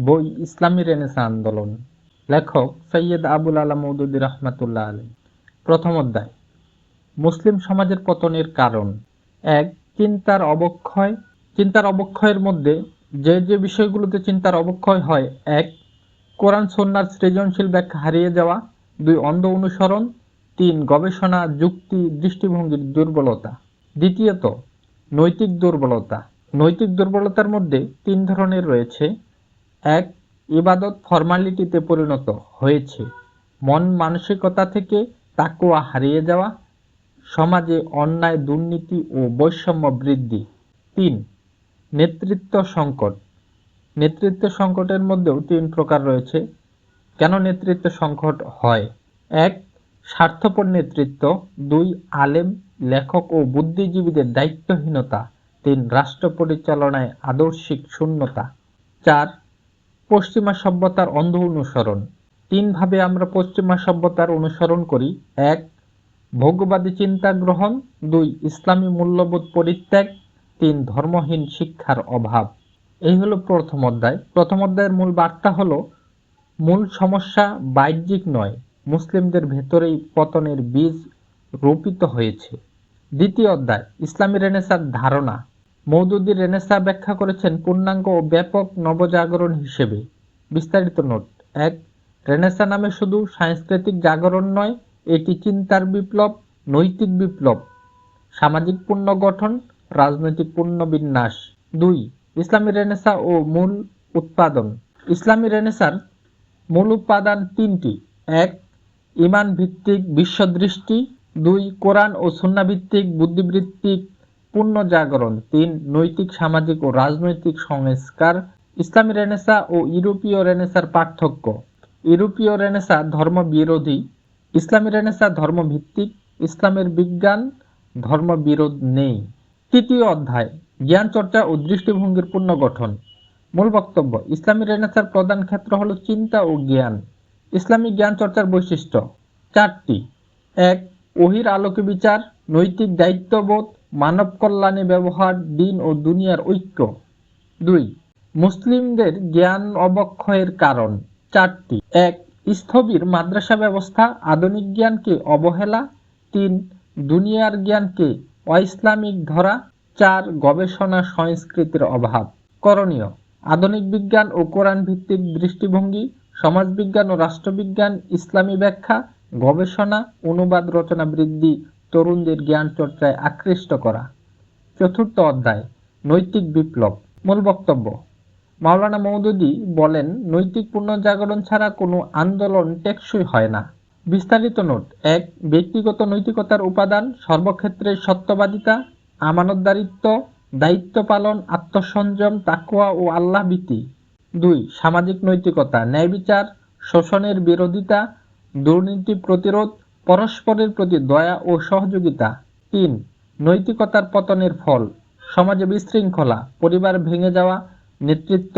বই ইসলামী রেনেসা আন্দোলন। লেখক সৈয়দ আবুল আলা মৌদুদি রহমাতুল্লাহ আলী প্রথম অধ্যায়। মুসলিম সমাজের পতনের কারণ। এক, চিন্তার অবক্ষয়। চিন্তার অবক্ষয়ের মধ্যে যে যে বিষয়গুলোতে চিন্তার অবক্ষয় হয়, এক, কোরআন সন্ন্যার সৃজনশীল ব্যাখ্যা হারিয়ে যাওয়া। দুই, অন্ধ অনুসরণ। তিন, গবেষণা, যুক্তি, দৃষ্টিভঙ্গির দুর্বলতা। দ্বিতীয়ত, নৈতিক দুর্বলতা। নৈতিক দুর্বলতার মধ্যে তিন ধরনের রয়েছে। এক ইবাদত ফর্মালিটিতে পরিণত হয়েছে। মন মানসিকতা থেকে তাকুয়া হারিয়ে যাওয়া, সমাজে অন্যায়, দুর্নীতি ও বৈষম্য বৃদ্ধি। তিন, নেতৃত্ব সংকট। নেতৃত্ব সংকটের মধ্যেও তিন প্রকার রয়েছে। কেন নেতৃত্ব সংকট হয়? এক, স্বার্থপর নেতৃত্ব। দুই, আলেম, লেখক ও বুদ্ধিজীবীদের দায়িত্বহীনতা। তিন, রাষ্ট্র পরিচালনায় আদর্শিক শূন্যতা। চার পশ্চিমা সভ্যতার অন্ধ অনুসরণ। তিনভাবে আমরা পশ্চিমা সভ্যতার অনুসরণ করি। এক, ভোগবাদী চিন্তা গ্রহণ। দুই, ইসলামী মূল্যবোধ পরিত্যাগ। তিন, ধর্মহীন শিক্ষার অভাব। এই হলো প্রথম অধ্যায়। প্রথম অধ্যায়ের মূল বার্তা হলো, মূল সমস্যা বাহ্যিক নয়, মুসলিমদের ভেতরেই পতনের বীজ রোপিত হয়েছে। দ্বিতীয় অধ্যায়, ইসলামী রেনেসার ধারণা। মৌদুদি রেনেসা ব্যাখ্যা করেছেন পূর্ণাঙ্গ ও ব্যাপক নবজাগরণ হিসেবে। বিস্তারিত নোট। এক, রেনেসা নামে শুধু সাংস্কৃতিক জাগরণ নয়, এটি চিন্তার বিপ্লব, নৈতিক বিপ্লব, সামাজিক পূর্ণ গঠন, রাজনৈতিক পুনর্বিন্যাস দুই, ইসলামী রেনেসা ও মূল উৎপাদন। ইসলামী রেনেসার মূল উপাদান তিনটি। এক ইমান ভিত্তিক বিশ্বদৃষ্টি। দুই, কোরআন ও সুন্না ভিত্তিক বুদ্ধিবৃত্তিক পূর্ণ জাগরণ, তিন, নৈতিক, সামাজিক ও রাজনৈতিক সংস্কার, ইসলামী রেনেসা ও ইউরোপীয় রেনেসার পার্থক্য। ইউরোপীয় রেনেসা ধর্ম বিরোধী ইসলামী রেনেসা ধর্ম ভিত্তিক ইসলামের বিজ্ঞান ধর্ম বিরোধ নেই। তৃতীয় অধ্যায় জ্ঞান চর্চা ও দৃষ্টিভঙ্গির পুনর্গঠন। মূল বক্তব্য, ইসলামী রেনেসার প্রধান ক্ষেত্র হলো চিন্তা ও জ্ঞান। ইসলামী জ্ঞান চর্চার বৈশিষ্ট্য, চারটি। এক ওহির আলোকে বিচার নৈতিক দায়িত্ববোধ মানব কল্যাণে ব্যবহার, দিন ও দুনিয়ার ঐক্য। দুই, মুসলিমদের জ্ঞান অবক্ষয়ের কারণ। চারটি, এক, স্থবির মাদ্রাসা ব্যবস্থা আধুনিক জ্ঞানকে অবহেলা। তিন, দুনিয়ার জ্ঞানকে অইসলামিক ধরা। চার, গবেষণা সংস্কৃতির অভাব। করণীয়, আধুনিক বিজ্ঞান ও কোরআন ভিত্তিক দৃষ্টিভঙ্গি, সমাজবিজ্ঞান ও রাষ্ট্রবিজ্ঞান, ইসলামী ব্যাখ্যা, গবেষণা, অনুবাদ রচনা বৃদ্ধি তরুণদের জ্ঞান চর্চায় আকৃষ্ট করা। চতুর্থ অধ্যায়, নৈতিক বিপ্লব। মূল বক্তব্য, মাওলানা মৌদুদি বলেন, নৈতিক পুনর্জাগরণ ছাড়া কোনো আন্দোলন টেকসই হয় না। বিস্তারিত নোট, এক, ব্যক্তিগত নৈতিকতার উপাদান সর্বক্ষেত্রে সত্যবাদিতা, আমানতদারিত্ব, দায়িত্ব পালন, আত্মসংযম তাকুয়া ও আল্লাহ ভীতি। দুই, সামাজিক নৈতিকতা, ন্যায় বিচার, শোষণের বিরোধিতা, দুর্নীতি প্রতিরোধ পরস্পরের প্রতি দয়া ও সহযোগিতা। তিন, নৈতিকতার পতনের ফল। সমাজে বিশৃঙ্খলা, পরিবার ভেঙে যাওয়া, নেতৃত্ব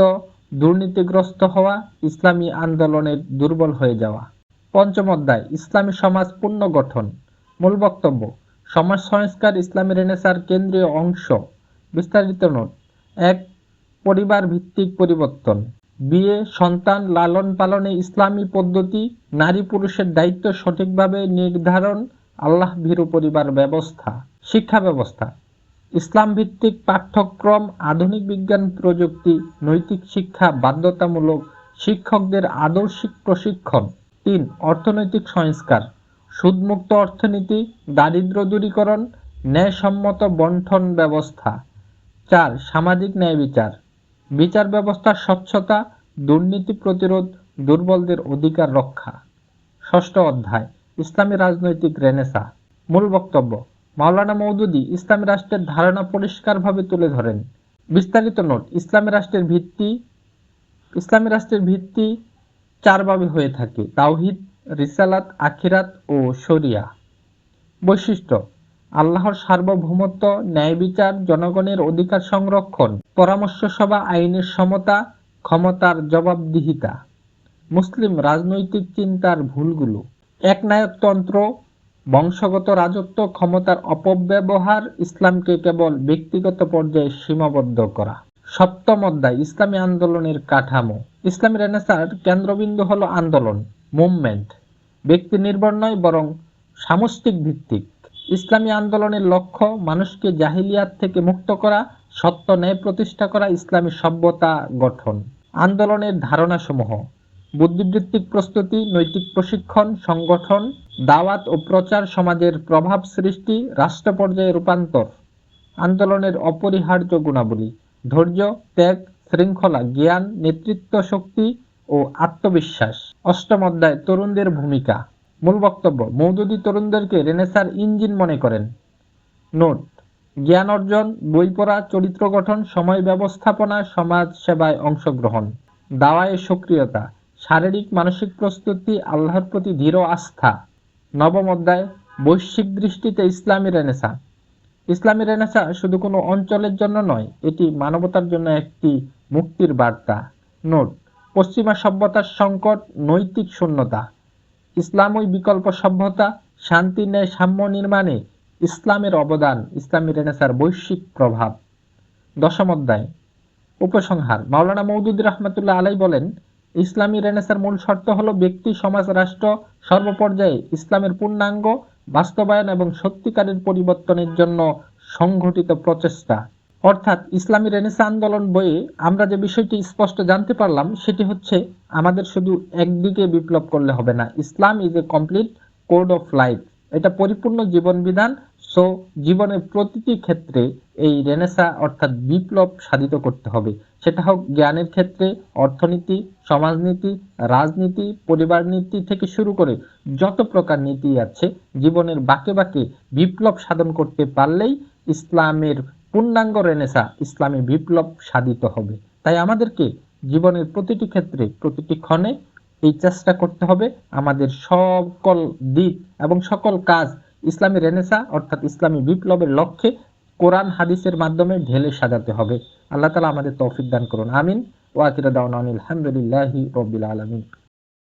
দুর্নীতিগ্রস্ত হওয়া, ইসলামী আন্দোলনের দুর্বল হয়ে যাওয়া। পঞ্চম অধ্যায়, ইসলামী সমাজ পুনর্গঠন। মূল বক্তব্য, সমাজ সংস্কার ইসলামী রেনেসার কেন্দ্রীয় অংশ। বিস্তারিত নোট, এক পরিবার ভিত্তিক পরিবর্তন। বিয়ে, সন্তান লালন পালনে ইসলামী পদ্ধতি, নারী পুরুষের দায়িত্ব সঠিকভাবে নির্ধারণ, আল্লাহ ভীরু পরিবার ব্যবস্থা, শিক্ষা ব্যবস্থা। ইসলাম ভিত্তিক পাঠ্যক্রম, আধুনিক বিজ্ঞান প্রযুক্তি, নৈতিক শিক্ষা, বাধ্যতামূলক শিক্ষকদের আদর্শিক প্রশিক্ষণ। তিন, অর্থনৈতিক সংস্কার। সুদমুক্ত অর্থনীতি, দারিদ্র দূরীকরণ, ন্যায়সম্মত বন্টন ব্যবস্থা। চার, সামাজিক ন্যায় বিচার। বিচার ব্যবস্থার স্বচ্ছতা, দুর্নীতি প্রতিরোধ, দুর্বলদের অধিকার রক্ষা। ষষ্ঠ অধ্যায়, ইসলামী রাজনৈতিক রেনেসা। মূল বক্তব্য, মাওলানা মৌদুদি ইসলামী রাষ্ট্রের ধারণা পরিষ্কারভাবে তুলে ধরেন। বিস্তারিত নোট, ইসলামী রাষ্ট্রের ভিত্তি, ইসলামী রাষ্ট্রের ভিত্তি চারভাবে হয়ে থাকে, তাওহিদ, রিসালাত, আখিরাত ও শরিয়া। বৈশিষ্ট্য আল্লাহর সার্বভৌমত্ব, ন্যায় বিচার, জনগণের অধিকার সংরক্ষণ, পরামর্শ সভা আইনের সমতা, ক্ষমতার জবাবদিহিতা। মুসলিম রাজনৈতিক চিন্তার ভুলগুলো। একনায়কতন্ত্র, বংশগত রাজত্ব, ক্ষমতার অপব্যবহার, ইসলামকে কেবল ব্যক্তিগত পর্যায়ে সীমাবদ্ধ করা। সপ্তম অধ্যায়, ইসলামী আন্দোলনের কাঠামো। ইসলামী রেনেসার কেন্দ্রবিন্দু হলো আন্দোলন, মুভমেন্ট। ব্যক্তি নির্ভর নয়, বরং সামষ্টিক ভিত্তিক। ইসলামী আন্দোলনের লক্ষ্য মানুষকে জাহিলিয়াত থেকে মুক্ত করা, সত্য ন্যায় প্রতিষ্ঠা করা, ইসলামী সভ্যতা গঠন। আন্দোলনের ধারণাসমূহ। বুদ্ধিবৃত্তিক প্রস্তুতি, নৈতিক প্রশিক্ষণ, সংগঠন, দাওয়াত ও প্রচার সমাজের প্রভাব সৃষ্টি রাষ্ট্র পর্যায়ে রূপান্তর। আন্দোলনের অপরিহার্য গুণাবলী। ধৈর্য, ত্যাগ, শৃঙ্খলা, জ্ঞান, নেতৃত্ব শক্তি ও আত্মবিশ্বাস। অষ্টম অধ্যায়, তরুণদের ভূমিকা। মূল বক্তব্য, মৌদুদি তরুণদেরকে রেনেসার ইঞ্জিন মনে করেন। নোট, জ্ঞান অর্জন, বই পড়া, চরিত্র গঠন, সময় ব্যবস্থাপনা, সমাজ সেবায় অংশগ্রহণ। দাওয়ায় সক্রিয়তা, শারীরিক মানসিক প্রস্তুতি, আল্লাহর প্রতি দৃঢ় আস্থা। নবম অধ্যায়, বৈশ্বিক দৃষ্টিতে ইসলামী রেনেসা। ইসলামী রেনেসা শুধু কোনো অঞ্চলের জন্য নয়, এটি মানবতার জন্য একটি মুক্তির বার্তা। নোট, পশ্চিমা সভ্যতার সংকট, নৈতিক শূন্যতা। ইসলামই বিকল্প সভ্যতা শান্তি ন্যায় সাম্য নির্মাণে ইসলামের অবদান ইসলামী রেনেসার বৈশ্বিক প্রভাব। দশম অধ্যায়, উপসংহার। মাওলানা মৌদুদ রহমতুল্লাহ আলাই বলেন ইসলামী রেনেসার মূল শর্ত হলো ব্যক্তি, সমাজ, রাষ্ট্র সর্বপর্যায়ে ইসলামের পূর্ণাঙ্গ, বাস্তবায়ন এবং সত্যিকারের পরিবর্তনের জন্য সংঘটিত প্রচেষ্টা। অর্থাৎ ইসলামী রেনেসা আন্দোলন বইয়ে আমরা যে বিষয়টি স্পষ্ট জানতে পারলাম, সেটি হচ্ছে আমাদের শুধু একদিকে বিপ্লব করলে হবে না। Islam is a complete code of life এটা পরিপূর্ণ জীবন বিধান সো জীবনের প্রতিটি ক্ষেত্রে এই রেনেসা অর্থাৎ বিপ্লব সাধিত করতে হবে। সেটা হোক জ্ঞানের ক্ষেত্রে, অর্থনীতি, সমাজনীতি, রাজনীতি, পরিবার নীতি থেকে শুরু করে যত প্রকার নীতি আছে, জীবনের বাকে বাকে বিপ্লব সাধন করতে পারলেই ইসলামের পূর্ণাঙ্গ রেনেসা ইসলামী বিপ্লব সাধিত হবে। তাই আমাদেরকে জীবনের প্রতিটি ক্ষেত্রে, প্রতিটি ক্ষণে এই চেষ্টা করতে হবে। আমাদের সকল দিক এবং সকল কাজ ইসলামী রেনেসা অর্থাৎ ইসলামী বিপ্লবের লক্ষ্যে কোরআন হাদিসের মাধ্যমে ঢেলে সাজাতে হবে। আল্লাহ তালা আমাদের তৌফিক দান করুন। আমিন। ওয়াকিরা দাওয়ান আলহামদুলিল্লাহি রবিল আলমিন।